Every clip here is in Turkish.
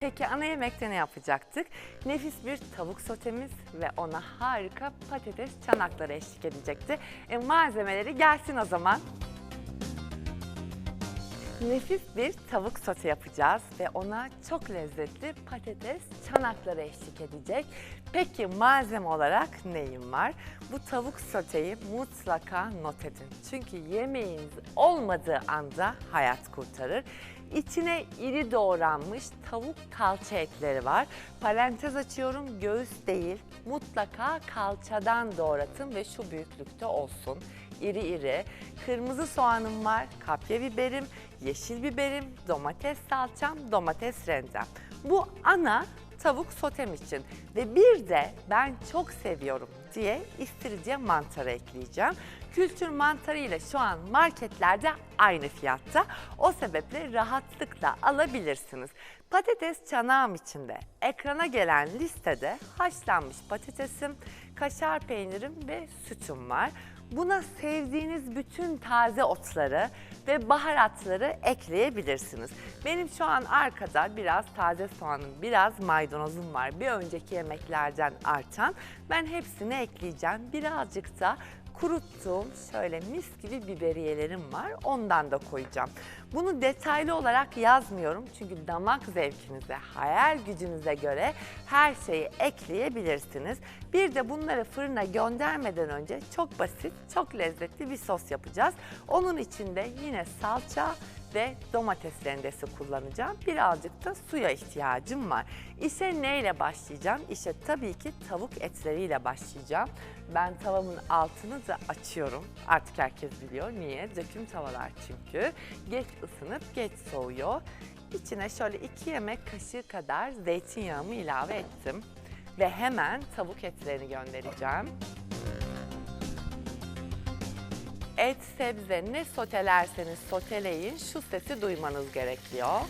Peki ana yemekte ne yapacaktık? Nefis bir tavuk sotemiz ve ona harika patates çanakları eşlik edecekti. E, malzemeleri gelsin o zaman. Nefis bir tavuk sote yapacağız ve ona çok lezzetli patates çanakları eşlik edecek. Peki malzeme olarak neyim var? Bu tavuk soteyi mutlaka not edin. Çünkü yemeğiniz olmadığı anda hayat kurtarır. İçine iri doğranmış tavuk kalça etleri var. Parantez açıyorum göğüs değil mutlaka kalçadan doğratın ve şu büyüklükte olsun. İri iri. Kırmızı soğanım var, kapya biberim, yeşil biberim, domates salçam, domates rendem. Bu ana tavuk sotem için ve bir de ben çok seviyorum diye istiridye mantarı ekleyeceğim. Kültür mantarı ile şu an marketlerde aynı fiyatta. O sebeple rahatlıkla alabilirsiniz. Patates çanağım içinde ekrana gelen listede haşlanmış patatesim, kaşar peynirim ve sütüm var. Buna sevdiğiniz bütün taze otları ve baharatları ekleyebilirsiniz. Benim şu an arkada biraz taze soğanım, biraz maydanozum var. Bir önceki yemeklerden artan. Ben hepsini ekleyeceğim. Birazcık da kuruttuğum şöyle mis gibi biberiyelerim var. Ondan da koyacağım. Bunu detaylı olarak yazmıyorum çünkü damak zevkinize, hayal gücünüze göre her şeyi ekleyebilirsiniz. Bir de bunları fırına göndermeden önce çok basit, çok lezzetli bir sos yapacağız. Onun için de yine salça ve domates rendesi kullanacağım. Birazcık da suya ihtiyacım var. İşe neyle başlayacağım? İşe tabii ki tavuk etleriyle başlayacağım. Ben tavamın altını da açıyorum. Artık herkes biliyor. Niye? Döküm tavalar çünkü. Geç ısınıp geç soğuyor. İçine şöyle iki yemek kaşığı kadar zeytinyağımı ilave ettim. Ve hemen tavuk etlerini göndereceğim. Et, sebze ne sotelerseniz soteleyin şu sesi duymanız gerekiyor.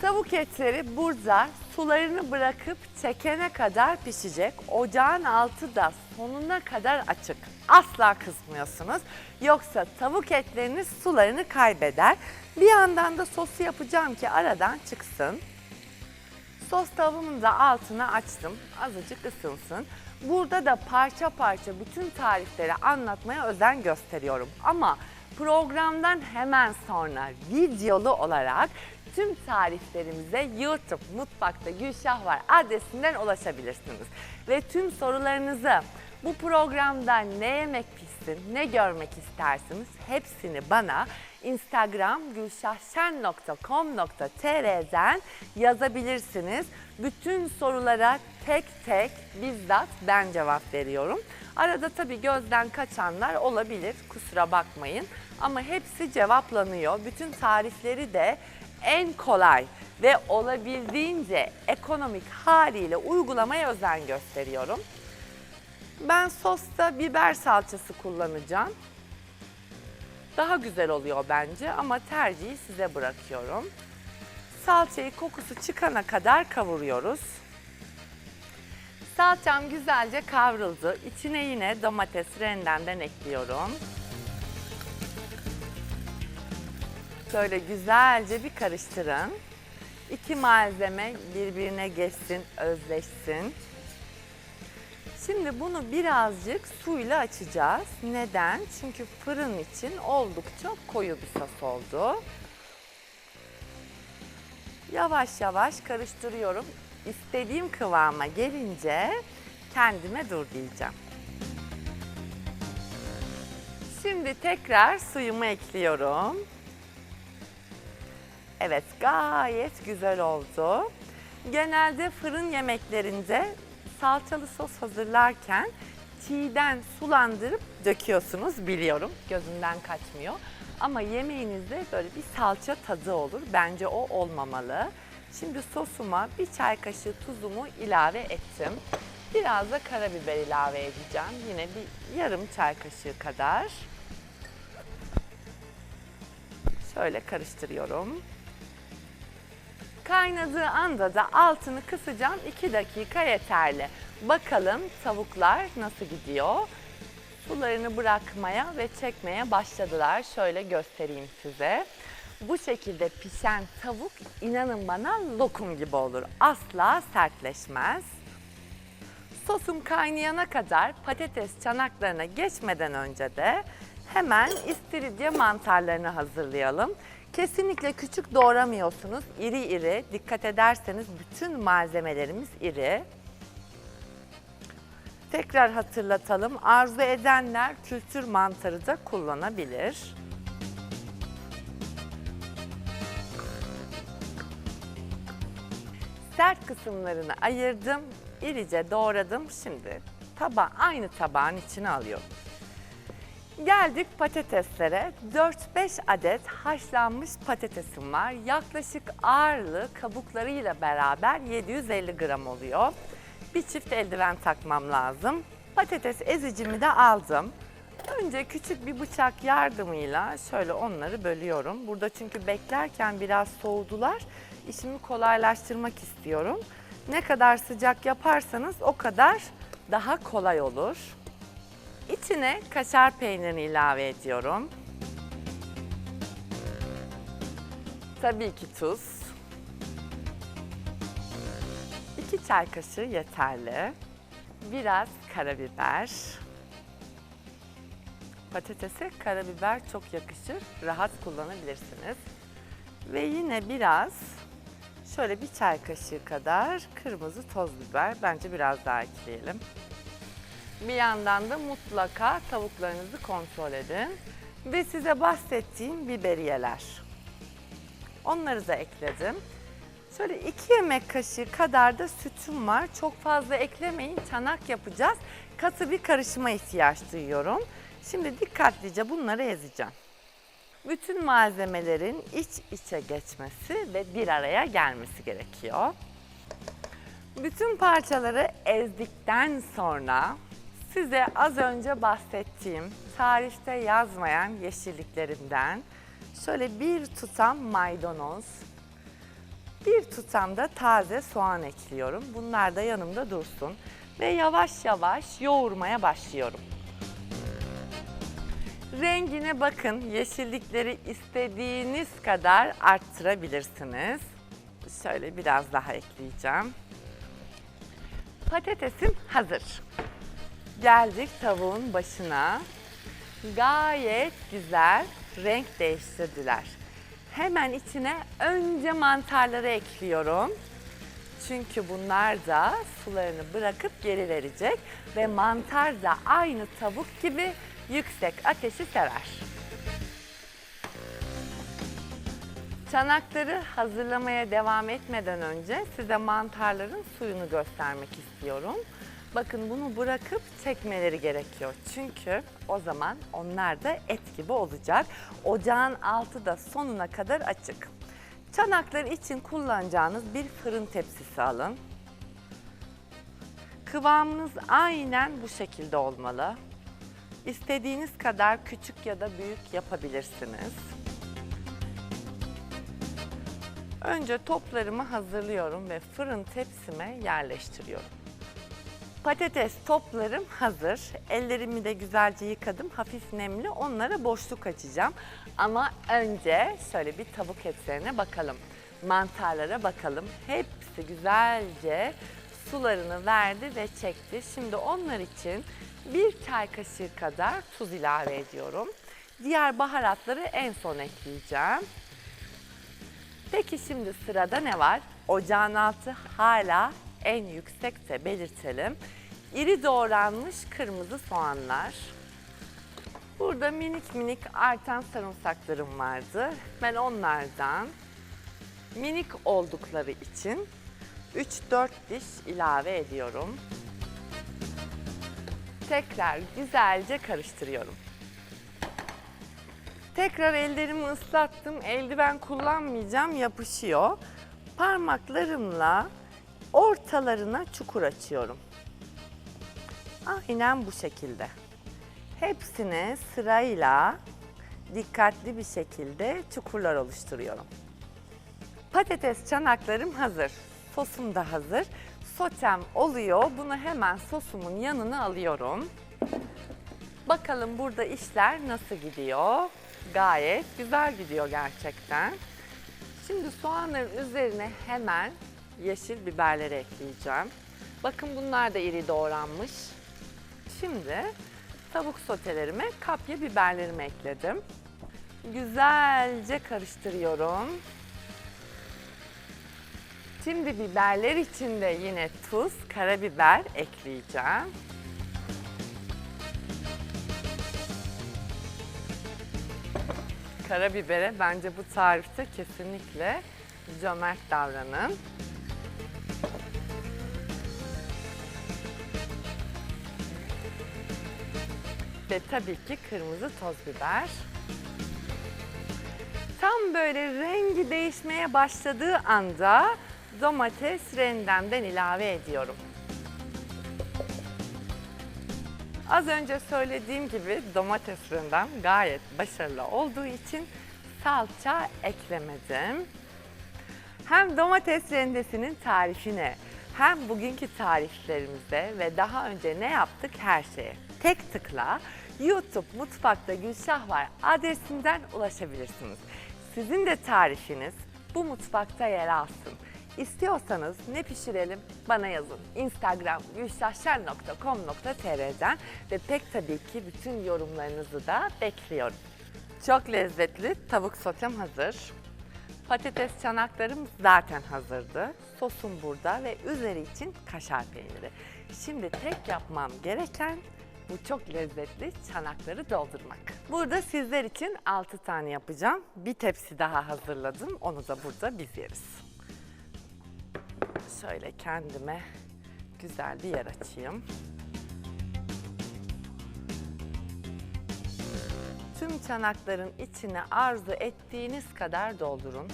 Tavuk etleri burada sularını bırakıp çekene kadar pişecek. Ocağın altı da sonuna kadar açık. Asla kısmıyorsunuz. Yoksa tavuk etleriniz sularını kaybeder. Bir yandan da sosu yapacağım ki aradan çıksın. Sos tavamın da altına açtım. Azıcık ısınsın. Burada da parça parça bütün tarifleri anlatmaya özen gösteriyorum. Ama programdan hemen sonra videolu olarak tüm tariflerimize YouTube Mutfakta Gülşah var adresinden ulaşabilirsiniz. Ve tüm sorularınızı bu programdan ne yemek pişsin, ne görmek istersiniz hepsini bana Instagram gülşahşen.com.tr'den yazabilirsiniz. Bütün sorulara tek tek bizzat ben cevap veriyorum. Arada tabii gözden kaçanlar olabilir kusura bakmayın. Ama hepsi cevaplanıyor. Bütün tarifleri de en kolay ve olabildiğince ekonomik haliyle uygulamaya özen gösteriyorum. Ben sosta biber salçası kullanacağım. Daha güzel oluyor bence ama tercihi size bırakıyorum. Salçayı kokusu çıkana kadar kavuruyoruz. Salçam güzelce kavruldu. İçine yine domates rendenden ekliyorum. Şöyle güzelce bir karıştırın. İki malzeme birbirine geçsin, özleşsin. Şimdi bunu birazcık suyla açacağız. Neden? Çünkü fırın için oldukça koyu bir sos oldu. Yavaş yavaş karıştırıyorum. İstediğim kıvama gelince kendime dur diyeceğim. Şimdi tekrar suyumu ekliyorum. Evet gayet güzel oldu. Genelde fırın yemeklerinde salçalı sos hazırlarken çiğden sulandırıp döküyorsunuz biliyorum. Gözümden kaçmıyor. Ama yemeğinizde böyle bir salça tadı olur. Bence o olmamalı. Şimdi sosuma bir çay kaşığı tuzumu ilave ettim. Biraz da karabiber ilave edeceğim. Yine bir yarım çay kaşığı kadar. Şöyle karıştırıyorum. Kaynadığı anda da altını kısacağım. 2 dakika yeterli. Bakalım tavuklar nasıl gidiyor? Sularını bırakmaya ve çekmeye başladılar. Şöyle göstereyim size. Bu şekilde pişen tavuk inanın bana lokum gibi olur. Asla sertleşmez. Sosum kaynayana kadar patates çanaklarına geçmeden önce de hemen istiridye mantarlarını hazırlayalım. Kesinlikle küçük doğramıyorsunuz. İri iri. Dikkat ederseniz bütün malzemelerimiz iri. Tekrar hatırlatalım. Arzu edenler kültür mantarı da kullanabilir. Sert kısımlarını ayırdım, irice doğradım. Şimdi taba aynı tabağın içine alıyorum. Geldik patateslere. 4-5 adet haşlanmış patatesim var. Yaklaşık ağırlığı kabuklarıyla beraber 750 gram oluyor. Bir çift eldiven takmam lazım. Patates ezicimi de aldım. Önce küçük bir bıçak yardımıyla şöyle onları bölüyorum. Burada çünkü beklerken biraz soğudular. İşimi kolaylaştırmak istiyorum. Ne kadar sıcak yaparsanız o kadar daha kolay olur. İçine kaşar peynirini ilave ediyorum. Tabii ki tuz. 2 çay kaşığı yeterli. Biraz karabiber. Patatese karabiber çok yakışır. Rahat kullanabilirsiniz. Ve yine biraz şöyle bir çay kaşığı kadar kırmızı toz biber. Bence biraz daha ekleyelim. Bir yandan da mutlaka tavuklarınızı kontrol edin. Ve size bahsettiğim biberiyeler. Onları da ekledim. Şöyle iki yemek kaşığı kadar da sütüm var. Çok fazla eklemeyin. Çanak yapacağız. Katı bir karışıma ihtiyaç duyuyorum. Şimdi dikkatlice bunları ezeceğim. Bütün malzemelerin iç içe geçmesi ve bir araya gelmesi gerekiyor. Bütün parçaları ezdikten sonra size az önce bahsettiğim tarifte yazmayan yeşilliklerimden şöyle bir tutam maydanoz, bir tutam da taze soğan ekliyorum. Bunlar da yanımda dursun ve yavaş yavaş yoğurmaya başlıyorum. Rengine bakın. Yeşillikleri istediğiniz kadar arttırabilirsiniz. Şöyle biraz daha ekleyeceğim. Patatesim hazır. Geldik tavuğun başına. Gayet güzel renk değiştirdiler. Hemen içine önce mantarları ekliyorum. Çünkü bunlar da sularını bırakıp geri verecek ve mantar da aynı tavuk gibi yüksek ateşi sever. Çanakları hazırlamaya devam etmeden önce size mantarların suyunu göstermek istiyorum. Bakın bunu bırakıp çekmeleri gerekiyor. Çünkü o zaman onlar da et gibi olacak. Ocağın altı da sonuna kadar açık. Çanaklar için kullanacağınız bir fırın tepsisi alın. Kıvamınız aynen bu şekilde olmalı. İstediğiniz kadar küçük ya da büyük yapabilirsiniz. Önce toplarımı hazırlıyorum ve fırın tepsime yerleştiriyorum. Patates toplarım hazır. Ellerimi de güzelce yıkadım. Hafif nemli. Onlara boşluk açacağım. Ama önce şöyle bir tavuk etlerine bakalım. Mantarlara bakalım. Hepsi güzelce sularını verdi ve çekti. Şimdi onlar için bir çay kaşığı kadar tuz ilave ediyorum. Diğer baharatları en son ekleyeceğim. Peki şimdi sırada ne var? Ocağın altı hala en yüksekte belirtelim. İri doğranmış kırmızı soğanlar. Burada minik minik artan sarımsaklarım vardı. Ben onlardan minik oldukları için 3-4 diş ilave ediyorum. Tekrar güzelce karıştırıyorum. Tekrar ellerimi ıslattım. Eldiven kullanmayacağım, yapışıyor. Parmaklarımla ortalarına çukur açıyorum. Aynen bu şekilde. Hepsine sırayla dikkatli bir şekilde çukurlar oluşturuyorum. Patates çanaklarım hazır. Sosum da hazır. Sotem oluyor. Bunu hemen sosumun yanına alıyorum. Bakalım burada işler nasıl gidiyor? Gayet güzel gidiyor gerçekten. Şimdi soğanların üzerine hemen yeşil biberleri ekleyeceğim. Bakın bunlar da iri doğranmış. Şimdi tavuk sotelerime kapya biberlerimi ekledim. Güzelce karıştırıyorum. Şimdi biberler için de yine tuz, karabiber ekleyeceğim. Karabibere bence bu tarifte kesinlikle cömert davranın. Ve tabii ki kırmızı toz biber. Tam böyle rengi değişmeye başladığı anda domates rendemden ilave ediyorum. Az önce söylediğim gibi domates rendem gayet başarılı olduğu için salça eklemedim. Hem domates rendesinin tarifine hem bugünkü tariflerimize ve daha önce ne yaptık her şeye tek tıkla YouTube Mutfakta Gülşah var adresinden ulaşabilirsiniz. Sizin de tarifiniz bu mutfakta yer alsın. İstiyorsanız ne pişirelim bana yazın. Instagram gülşahşer.com.tr'den ve pek tabii ki bütün yorumlarınızı da bekliyorum. Çok lezzetli tavuk sotem hazır. Patates çanaklarım zaten hazırdı. Sosum burada ve üzeri için kaşar peyniri. Şimdi tek yapmam gereken bu çok lezzetli çanakları doldurmak. Burada sizler için 6 tane yapacağım. Bir tepsi daha hazırladım. Onu da burada biz yeriz. Şöyle kendime güzel bir yer açayım. Tüm çanakların içine arzu ettiğiniz kadar doldurun.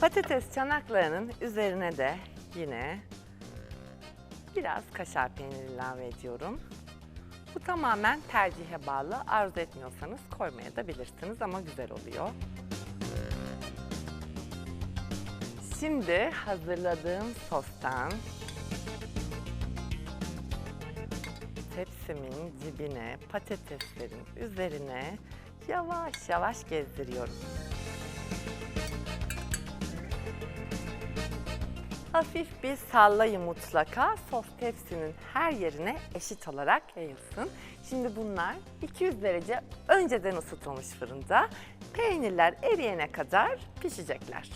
Patates çanaklarının üzerine de yine biraz kaşar peyniri ilave ediyorum. Bu tamamen tercihe bağlı. Arzu etmiyorsanız koymaya da bilirsiniz ama güzel oluyor. Şimdi hazırladığım sostan tepsimin dibine patateslerin üzerine yavaş yavaş gezdiriyorum. Hafif bir sallayın mutlaka. Sos tepsinin her yerine eşit olarak yayılsın. Şimdi bunlar 200 derece önceden ısıtılmış fırında. Peynirler eriyene kadar pişecekler.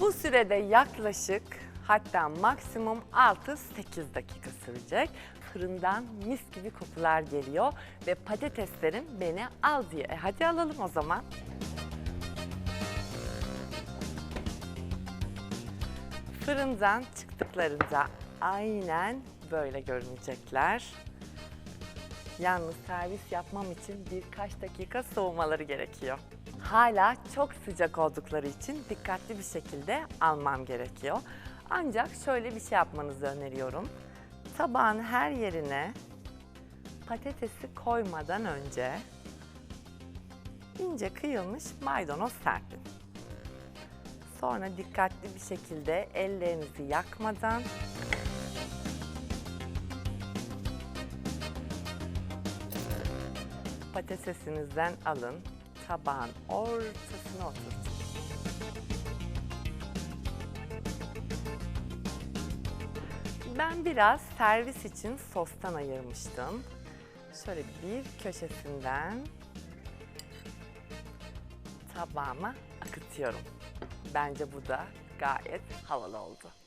Bu sürede yaklaşık hatta maksimum 6-8 dakika sürecek. Fırından mis gibi kokular geliyor ve patateslerim beni al diyor. E hadi alalım o zaman. Fırından çıktıklarında aynen böyle görünecekler. Yalnız servis yapmam için birkaç dakika soğumaları gerekiyor. Hala çok sıcak oldukları için dikkatli bir şekilde almam gerekiyor. Ancak şöyle bir şey yapmanızı öneriyorum. Tabağın her yerine patatesi koymadan önce ince kıyılmış maydanoz serpin. Sonra dikkatli bir şekilde ellerinizi yakmadan patatesinizden alın, tabağın ortasına oturtun. Ben biraz servis için sostan ayırmıştım. Şöyle bir köşesinden tabağıma akıtıyorum. Bence bu da gayet havalı oldu.